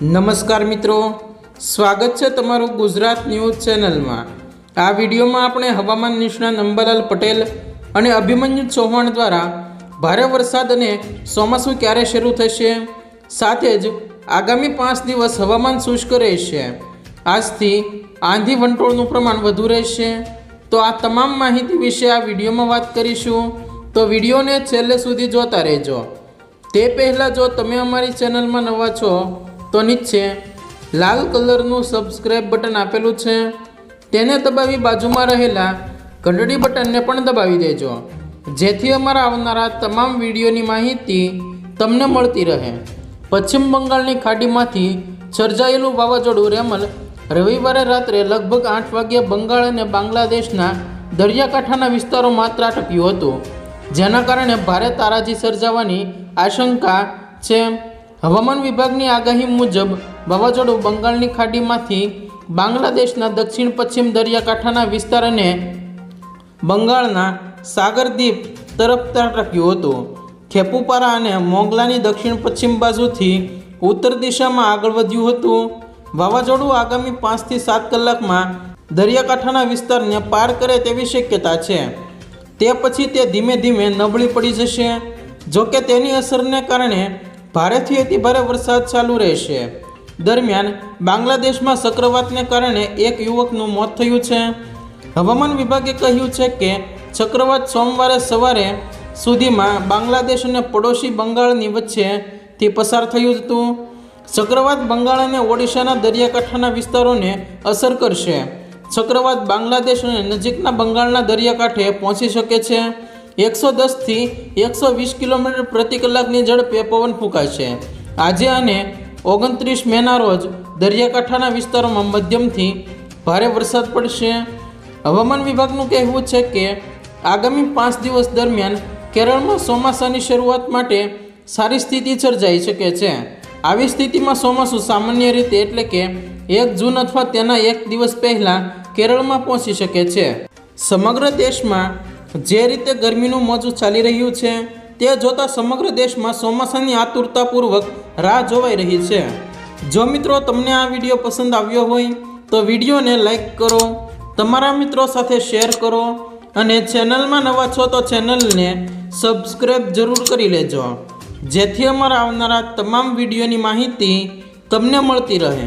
નમસ્કાર મિત્રો. સ્વાગત છે તમારું ગુજરાત ન્યૂઝ ચેનલમાં. આ વિડીયોમાં આપણે હવામાન નિષ્ણાત અંબાલાલ પટેલ અને અભિમન્યુ ચૌહાણ દ્વારા ભારે વરસાદ અને ચોમાસું ક્યારે શરૂ થશે? સાથે જ આગામી પાંચ દિવસ હવામાન શુષ્ક રહેશે. આજથી આંધી વંટોળનું પ્રમાણ વધુ રહેશે. તો આ તમામ માહિતી વિશે આ વિડીયોમાં વાત કરીશું. તો વિડીયોને છેલ્લે સુધી જોતા રહેજો. તે પહેલાં જો તમે અમારી ચેનલમાં નવા છો તો નીચે લાલ કલરનું સબસ્ક્રાઇબ બટન આપેલું છે. તેને દબાવી બાજુમાં રહેલા ઘંટડી બટનને પણ દબાવી દેજો. જેથી અમારા આવનારા તમામ વિડીયોની માહિતી તમને મળતી રહે. પશ્ચિમ બંગાળની ખાડીમાંથી સર્જાયેલું વાવાઝોડું રેમલ રવિવારે રાત્રે લગભગ આઠ વાગ્યે બંગાળ અને બાંગ્લાદેશના દરિયાકાંઠાના વિસ્તારોમાં ત્રાટક્યું હતું. જેના કારણે ભારે તારાજી સર્જાવાની આશંકા છે. હવામાન વિભાગની આગાહી મુજબ, વાવાઝોડું બંગાળની ખાડીમાંથી બાંગ્લાદેશના દક્ષિણ પશ્ચિમ દરિયાકાંઠાના વિસ્તાર અને બંગાળના સાગરદ્વીપ તરફ ત્રાટક્યું હતું. ખેપુપારા અને મોગલાની દક્ષિણ પશ્ચિમ બાજુથી ઉત્તર દિશામાં આગળ વધ્યું હતું. વાવાઝોડું આગામી પાંચથી સાત કલાકમાં દરિયાકાંઠાના વિસ્તારને પાર કરે તેવી શક્યતા છે. તે પછી તે ધીમે ધીમે નબળી પડી જશે. જો કે તેની અસરને કારણે ભારેથી અતિભારે વરસાદ ચાલુ રહેશે. દરમિયાન બાંગ્લાદેશમાં ચક્રવાતને કારણે એક યુવકનું મોત થયું છે. હવામાન વિભાગે કહ્યું છે કે, ચક્રવાત સોમવારે સવારે સુધીમાં બાંગ્લાદેશ અને પડોશી બંગાળની વચ્ચેથી પસાર થયું હતું. ચક્રવાત બંગાળ અને ઓડિશાના દરિયાકાંઠાના વિસ્તારોને અસર કરશે. ચક્રવાત બાંગ્લાદેશ અને નજીકના બંગાળના દરિયાકાંઠે પહોંચી શકે છે. એકસો દસથી એકસો વીસ કિલોમીટર પ્રતિ કલાકની ઝડપે પવન ફૂંકાશે. આજે અને ઓગણત્રીસ મેના રોજ દરિયાકાંઠાના વિસ્તારોમાં મધ્યમથી ભારે વરસાદ પડશે. હવામાન વિભાગનું કહેવું છે કે આગામી પાંચ દિવસ દરમિયાન કેરળમાં ચોમાસાની શરૂઆત માટે સારી સ્થિતિ સર્જાઈ શકે છે. આવી સ્થિતિમાં ચોમાસું સામાન્ય રીતે એટલે કે એક જૂન અથવા તેના એક દિવસ પહેલાં કેરળમાં પહોંચી શકે છે. સમગ્ર દેશમાં જે રીતે ગરમીનું મોજું ચાલી રહ્યું છે, તે જોતાં સમગ્ર દેશમાં ચોમાસાની આતુરતાપૂર્વક રાહ જોવાઈ રહી છે. જો મિત્રો તમને આ વીડિયો પસંદ આવ્યો હોય, તો વિડીયોને લાઈક કરો, તમારા મિત્રો સાથે શેર કરો અને ચેનલમાં નવા છો તો ચેનલને સબસ્ક્રાઈબ જરૂર કરી લેજો. જેથી અમારા આવનારા તમામ વિડીયોની માહિતી તમને મળતી રહે.